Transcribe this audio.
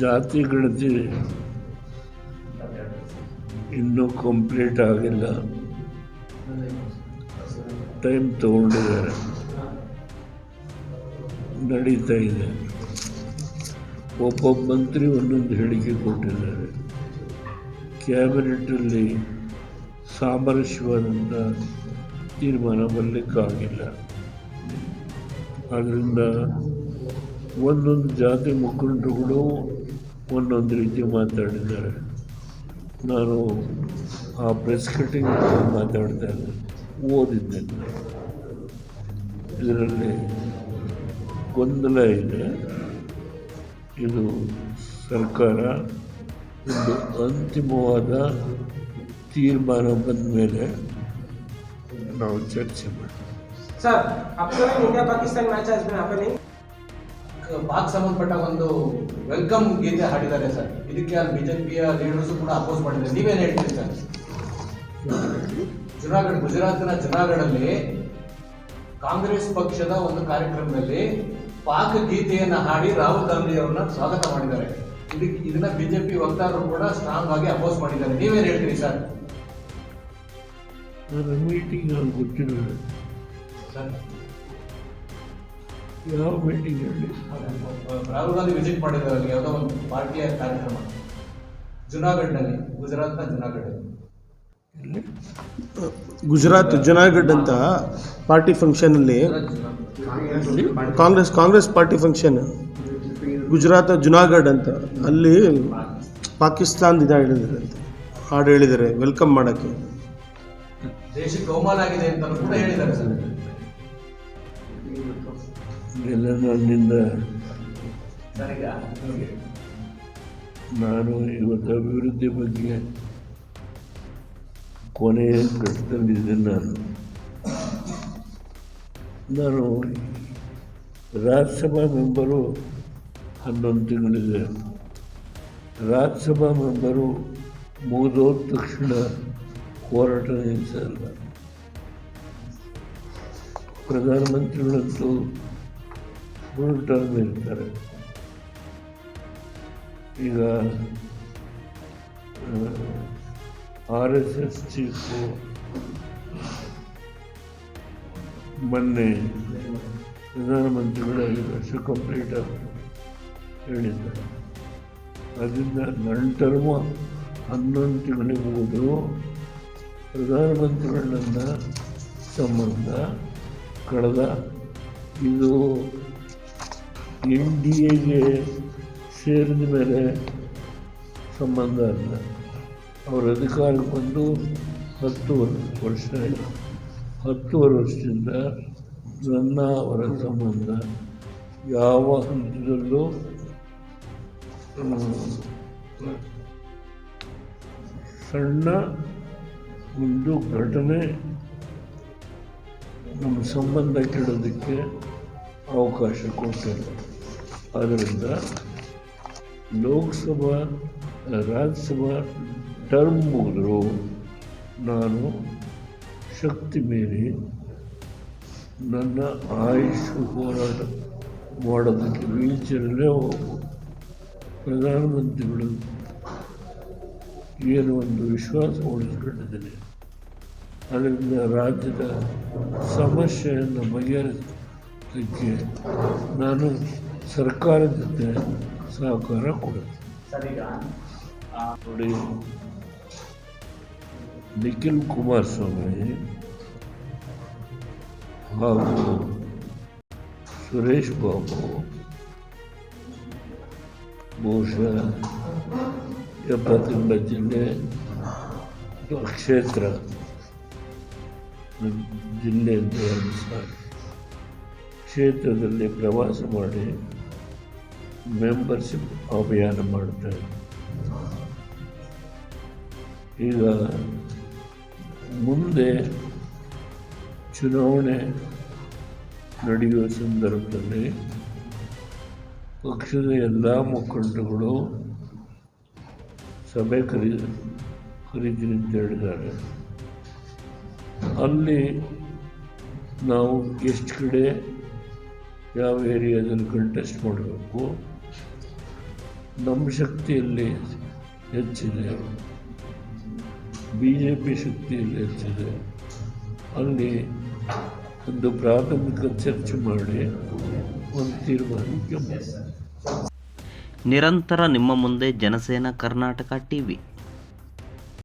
ಜಾತಿ ಗಣತಿ ಇನ್ನೂ ಕಂಪ್ಲೀಟ್ ಆಗಿಲ್ಲ. ಟೈಮ್ ತಗೊಂಡಿದ್ದಾರೆ. ನಡೀತಾ ಇದೆ. ಒಬ್ಬೊಬ್ಬ ಮಂತ್ರಿ ಒಂದೊಂದು ಹೇಳಿಕೆ ಕೊಟ್ಟಿದ್ದಾರೆ. ಕ್ಯಾಬಿನೆಟಲ್ಲಿ ಸಾಮರಸ್ಯವಾದಂಥ ತೀರ್ಮಾನ ಬರಲಿಕ್ಕಾಗಿಲ್ಲ. ಆದ್ದರಿಂದ ಒಂದೊಂದು ಜಾತಿ ಮುಖಂಡರುಗಳು ಒಂದೊಂದು ರೀತಿ ಮಾತಾಡಿದ್ದಾರೆ. ನಾನು ಆ ಪ್ರೆಸ್ ಕಟಿಂಗ್ ಮಾತಾಡ್ತಾ ಇದ್ದೆ. ಓದಿದ್ದೇನೆ. ಇದರಲ್ಲಿ ಗೊಂದಲ ಇದೆ. ಇದು ಸರ್ಕಾರ ಒಂದು ಅಂತಿಮವಾದ ತೀರ್ಮಾನ ಬಂದ ಮೇಲೆ ನಾವು ಚರ್ಚೆ ಮಾಡಿ ಪಾಕ್ ಸಂಬಂಧಪಟ್ಟ ಒಂದು ವೆಲ್ಕಮ್ ಗೀತೆ ಹಾಡಿದ್ದಾರೆ ಸರ್. ಇದಕ್ಕೆ ಅಲ್ಲಿ ಬಿಜೆಪಿಯ ಲೀಡರ್ಸ್ ಕೂಡ ಅಪೋಸ್ ಮಾಡಿದ್ದಾರೆ. ನೀವೇನು ಹೇಳ್ತೀರಿ ಸರ್? ಜುನಾಗಢ್ ಗುಜರಾತ್ನ ಜುನಾಗಢಲ್ಲಿ ಕಾಂಗ್ರೆಸ್ ಪಕ್ಷದ ಒಂದು ಕಾರ್ಯಕ್ರಮದಲ್ಲಿ ಪಾಕ್ ಗೀತೆಯನ್ನ ಹಾಡಿ ರಾಹುಲ್ ಗಾಂಧಿ ಅವರನ್ನ ಸ್ವಾಗತ ಮಾಡಿದ್ದಾರೆ. ಇದಕ್ಕೆ ಇದನ್ನ ಬಿಜೆಪಿ ವಕ್ತಾರರು ಕೂಡ ಸ್ಟ್ರಾಂಗ್ ಆಗಿ ಅಪೋಸ್ ಮಾಡಿದ್ದಾರೆ. ನೀವೇನು ಹೇಳ್ತೀರಿ ಸರ್? ಮೀಟಿಂಗ್ ಅವ್ರು ಗೊತ್ತಿರಲಿಲ್ಲ. ಸರ್ ಯಾವ ಮೀಟಿಂಗ್ ಹೇಳಿ ರಾಹುಲ್ ಗಾಂಧಿ ವಿಸಿಟ್ ಮಾಡಿದ್ರು ಅಲ್ಲಿ ಯಾವುದೋ ಒಂದು ಪಾರ್ಟಿಯ ಕಾರ್ಯಕ್ರಮ. ಜುನಾಗಢ್ನಲ್ಲಿ ಗುಜರಾತ್ನ ಜುನಾಗಢಲ್ಲಿ ಗುಜರಾತ್ ಜುನಾಗಢ್ ಅಂತ ಪಾರ್ಟಿ ಫಂಕ್ಷನಲ್ಲಿ ಕಾಂಗ್ರೆಸ್ ಕಾಂಗ್ರೆಸ್ ಪಾರ್ಟಿ ಫಂಕ್ಷನ್. ಗುಜರಾತ್ ಜುನಾಗಢ್ ಅಂತ. ಅಲ್ಲಿ ಪಾಕಿಸ್ತಾನ್ ಇದು ಹೇಳಿದ್ದಾರೆ ಅಂತ. ಹಾಡು ಹೇಳಿದ್ದಾರೆ ವೆಲ್ಕಮ್ ಮಾಡೋಕ್ಕೆ. ದೇಶಕ್ಕೆ ಅವಮಾನ ಆಗಿದೆ ಅಂತ ಕೂಡ ಹೇಳಿದ್ದಾರೆ ಸರ್. ಇದೆಲ್ಲ ನನ್ನಿಂದ ನಾನು ಇವತ್ತು ಅಭಿವೃದ್ಧಿ ಬಗ್ಗೆ ಕೊನೆಯ ಘಟ್ಟದಲ್ಲಿದ್ದೇನೆ ನಾನು. ನಾನು ರಾಜ್ಯಸಭಾ ಮೆಂಬರು ಹನ್ನೊಂದು ತಿಂಗಳಿದೆ. ರಾಜ್ಯಸಭಾ ಮೆಂಬರು ಮುಗಿದೋದ ತಕ್ಷಣ ಹೋರಾಟ ನಿಲ್ಲಿಸಲ್ಲ ಪ್ರಧಾನಮಂತ್ರಿಗಳಂತೂ ಫುಲ್ ಟರ್ಮ್ ಇರ್ತಾರೆ ಈಗ ಆರ್ ಎಸ್ ಎಸ್ ಚೀಫು ಮೊನ್ನೆ ಪ್ರಧಾನಮಂತ್ರಿಗಳು ಐದು ವರ್ಷ ಕಂಪ್ಲೀಟ್ ಹೇಳಿದ್ದಾರೆ. ಅದರಿಂದ ನನ್ನ ಟರ್ಮ ಹನ್ನೊಂದು ತಿಂಗಳಿಗೆ ಹೋದರು ಪ್ರಧಾನಮಂತ್ರಿಗಳನ್ನ ಸಂಬಂಧ ಕಳೆದ ಇದು ಎನ್ ಡಿ ಎಗೆ ಸೇರಿದ ಮೇಲೆ ಸಂಬಂಧ ಅಲ್ಲ ಅವರ ಅಧಿಕಾರಕ್ಕೆ ಬಂದು ಹತ್ತುವರೆ ವರ್ಷ ಹತ್ತುವರೆ ವರ್ಷದಿಂದ ನನ್ನ ಅವರ ಸಂಬಂಧ ಯಾವ ಹಂತದಲ್ಲೂ ಸಣ್ಣ ಒಂದು ಘಟನೆ ನಮ್ಮ ಸಂಬಂಧ ಕೆಡೋದಕ್ಕೆ ಅವಕಾಶ ಕೊಟ್ಟಿಲ್ಲ ಆದ್ದರಿಂದ ಲೋಕಸಭಾ, ರಾಜ್ಯಸಭಾ ಟರ್ಮ್ ಮುಗಿದ್ರು. ನಾನು ಶಕ್ತಿ ಮೀರಿ ನನ್ನ ಆಯುಷ್ ಹೋರಾಟ ಮಾಡೋದಕ್ಕೆ ವೀಲ್ಚೇರಲ್ಲೇ ಹೋಗ್ಬೋದು ಪ್ರಧಾನಮಂತ್ರಿಗಳು ಏನು ಒಂದು ವಿಶ್ವಾಸ ಉಳಿಸಿಕೊಂಡಿದ್ದೇನೆ, ಅದರಿಂದ ರಾಜ್ಯದ ಸಮಸ್ಯೆಯನ್ನು ಬಗೆಹರಿಸಲಿಕ್ಕೆ ನಾನು ಸರ್ಕಾರದ ಜೊತೆ ಸಹಕಾರ ಕೊಡುತ್ತೇನೆ ಸರ್ ಈಗ ನೋಡಿ ನಿಖಿಲ್ ಕುಮಾರಸ್ವಾಮಿ ಹಾಗೂ ಸುರೇಶ್ ಬಾಬು ಬಹುಶಃ ಎಪ್ಪತ್ತೆಂಬ ಜಿಲ್ಲೆ ಅಥವಾ ಕ್ಷೇತ್ರ ನನ್ನ ಜಿಲ್ಲೆ ಅಂತ ಎರಡು ಸಾರಿ ಕ್ಷೇತ್ರದಲ್ಲಿ ಪ್ರವಾಸ ಮಾಡಿ ಮೆಂಬರ್ಶಿಪ್ ಅಭಿಯಾನ ಮಾಡುತ್ತೇವೆ ಈಗ ಮುಂದೆ ಚುನಾವಣೆ ನಡೆಯುವ ಸಂದರ್ಭದಲ್ಲಿ ಪಕ್ಷದ ಎಲ್ಲ ಮುಖಂಡಗಳು ಸಭೆ ಕರಿ ಕರೀತೀನಿ ಅಂತ ಹೇಳಿದ್ದಾರೆ ಅಲ್ಲಿ ನಾವು ಎಷ್ಟು ಕಡೆ ಯಾವ ಏರಿಯಾದಲ್ಲಿ ಕಂಟೆಸ್ಟ್ ಮಾಡಬೇಕು? ನಮ್ಮ ಶಕ್ತಿಯಲ್ಲಿ ಹೆಚ್ಚಿದೆ. ಬಿ ಜೆ ಪಿ ಶಕ್ತಿಯಲ್ಲಿ ಹೆಚ್ಚಿದೆ. ಅಲ್ಲಿ ಒಂದು ಪ್ರಾಥಮಿಕ ಚರ್ಚೆ ಮಾಡಿ ಒಂದು ತೀರ್ಮಾನಕ್ಕೆ ಬಂದೆ ನಿರಂತರ ನಿಮ್ಮ ಮುಂದೆ ಜನಸೇನಾ ಕರ್ನಾಟಕ ಟಿವಿ.